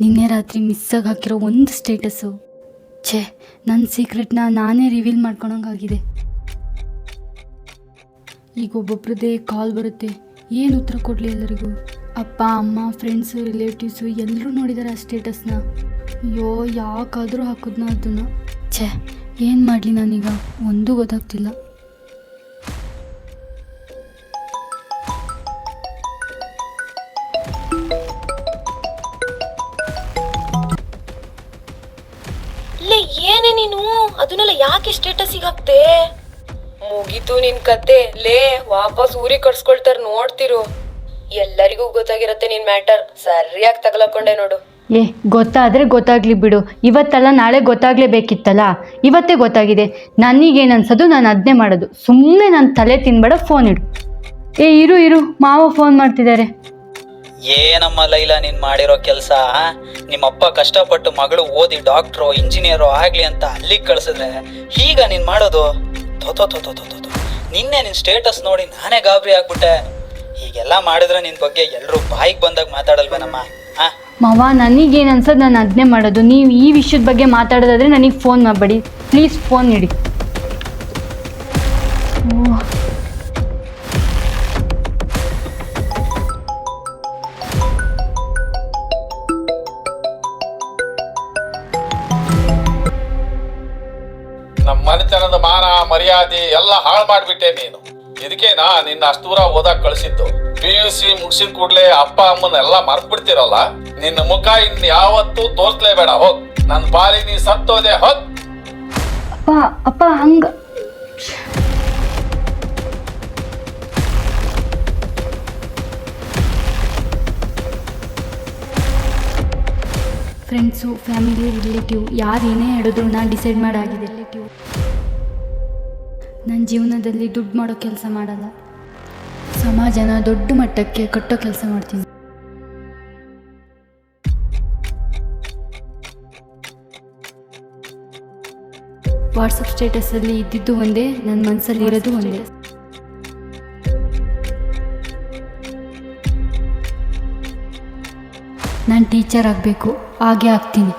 ನಿನ್ನೆ ರಾತ್ರಿ ಮಿಸ್ಸಾಗಿ ಹಾಕಿರೋ ಒಂದು ಸ್ಟೇಟಸ್ಸು. ಛೇ ನನ್ನ ಸೀಕ್ರೆಟ್ನ ನಾನೇ ರಿವೀಲ್ ಮಾಡ್ಕೊಳಂಗಾಗಿದೆ. ಈಗ ಒಬ್ಬೊಬ್ರದ್ದೇ ಕಾಲ್ ಬರುತ್ತೆ. ಏನು ಉತ್ತರ ಕೊಡಲಿ ಎಲ್ಲರಿಗೂ? ಅಪ್ಪ, ಅಮ್ಮ ಫ್ರೆಂಡ್ಸು ರಿಲೇಟಿವ್ಸು ಎಲ್ಲರೂ ನೋಡಿದ್ದಾರೆ ಆ ಸ್ಟೇಟಸ್ನ. ಅಯ್ಯೋ, ಯಾಕಾದರೂ ಹಾಕಿದ್ನ ಅದನ್ನು. ಛೇ, ಏನು ಮಾಡಲಿ ನಾನೀಗ? ಒಂದೂ ಗೊತ್ತಾಗ್ತಿಲ್ಲ. ಏನೇ ನೀನು? ಅದನ್ನೆಲ್ಲ ಯಾಕೆ ಸ್ಟೇಟಸ್ಸಿಗೆ ಹಾಕ್ದೆ? ಮುಗೀತು ನಿನ್ ಕತೆ. ಲೇ ವಾಪಸ್ ಊರಿಗೆ ಕಟ್ಸ್ಕೊಳ್ತಾರ ನೋಡ್ತಿರು. ಎಲ್ಲರಿಗೂ ಗೊತ್ತಾಗಿರತ್ತೆ ನಿನ್ ಮ್ಯಾಟರ್ ಸರಿಯಾಗಿ ತಗಲಕೊಂಡೆ ನೋಡು. ಏ ಗೊತ್ತಾದ್ರೆ ಗೊತ್ತಾಗ್ಲಿ ಬಿಡು. ಇವತ್ತಲ್ಲ ನಾಳೆ ಗೊತ್ತಾಗ್ಲೇಬೇಕಿತ್ತಲ್ಲ? ಇವತ್ತೇ ಗೊತ್ತಾಗಿದೆ. ನನಗೇನು ಅನ್ಸೋದು ನಾನು ಅದನ್ನೇ ಮಾಡೋದು. ಸುಮ್ಮನೆ ನನ್ನ ತಲೆ ತಿನ್ಬೇಡ ಫೋನ್ ಇಡು. ಏ ಇರು ಇರು. ಮಾವ ಫೋನ್ ಮಾಡ್ತಿದ್ದಾರೆ. ಏನಮ್ಮ ಲೈಲಾ ನೀನ್ ಮಾಡಿರೋ ಕೆಲಸ ನಿಮ್ಮಪ್ಪ ಕಷ್ಟಪಟ್ಟು ಮಗಳು ಓದಿ ಡಾಕ್ಟ್ರು ಇಂಜಿನಿಯರು ಆಗ್ಲಿ ಅಂತ ಅಲ್ಲಿಗೆ ಕಳ್ಸಿದ್ರೆ ಈಗ ನೀನ್ ಮಾಡೋದು? ತೊತೋ ತೊತೋ ತೊತೋ. ನಿನ್ನೆ ನಿನ್ ಸ್ಟೇಟಸ್ ನೋಡಿ ನಾನೇ ಗಾಬರಿ ಆಗ್ಬಿಟ್ಟೆ. ಹೀಗೆಲ್ಲ ಮಾಡಿದ್ರೆ ನಿನ್ ಬಗ್ಗೆ ಎಲ್ಲರೂ ಬಾಯಿಗೆ ಬಂದಾಗ ಮಾತಾಡಲ್ವೇನಮ್ಮ? ಹಾ ಮಾವ ನನಗೇನು ಅನ್ಸೋದು ನಾನು ಅದನ್ನೇ ಮಾಡೋದು. ನೀವು ಈ ವಿಷಯದ ಬಗ್ಗೆ ಮಾತಾಡೋದಾದ್ರೆ ನನಗೆ ಫೋನ್ ಮಾಡಬೇಡಿ. ಪ್ಲೀಸ್ ಫೋನ್ ನೀಡಿ. ಓ ಮನೆತನದ ಮಾನ ಮರ್ಯಾದೆ ಎಲ್ಲ ಹಾಳು ಮಾಡ್ಬಿಟ್ಟೆ ನೀನು. ಇದಕ್ಕೇನಾ ನಿನ್ನ ಅಷ್ಟು ದೂರ ಓದಾಕ್ ಕಳ್ಸಿದ್ದು. ಪಿ ಯು ಸಿ ಮುಗಿಸಿದ ಕೂಡ್ಲೆ ಅಪ್ಪ ಅಮ್ಮನ ಎಲ್ಲ ಮರ್ತ್ ಬಿಡ್ತಿರಲ್ಲ ನಿನ್ನ ಮುಖ ಇನ್ ಯಾವತ್ತೂ ತೋರ್ಸ್ಲೇಬೇಡ ಹೋಗ್. ನನ್ನ ಬಾರಿ ನೀ ಸತ್ತೋದೆ ಹೋಗ್. ಅಪ್ಪ ಅಪ್ಪ ಹಂಗ. ಫ್ರೆಂಡ್ಸು ಫ್ಯಾಮಿಲಿ ರಿಲೇಟಿವ್ ಯಾರು ಏನೇ ಹೇಳಿದ್ರು ನಾನು ಡಿಸೈಡ್ ಮಾಡಾಗಿದೆ. ರಿಲೇಟಿವ್ ನನ್ನ ಜೀವನದಲ್ಲಿ ದುಡ್ಡು ಮಾಡೋ ಕೆಲಸ ಮಾಡಲ್ಲ. ಸಮಾಜನ ದೊಡ್ಡ ಮಟ್ಟಕ್ಕೆ ಕಟ್ಟೋ ಕೆಲಸ ಮಾಡ್ತೀನಿ. ವಾಟ್ಸಪ್ ಸ್ಟೇಟಸಲ್ಲಿ ಇದ್ದಿದ್ದು ಒಂದೇ ನನ್ನ ಮನಸ್ಸಲ್ಲಿ ಇರೋದು ಒಂದೇ. ನಾನು ಟೀಚರ್ ಆಗಬೇಕು, ಹಾಗೆ ಆಗ್ತೀನಿ.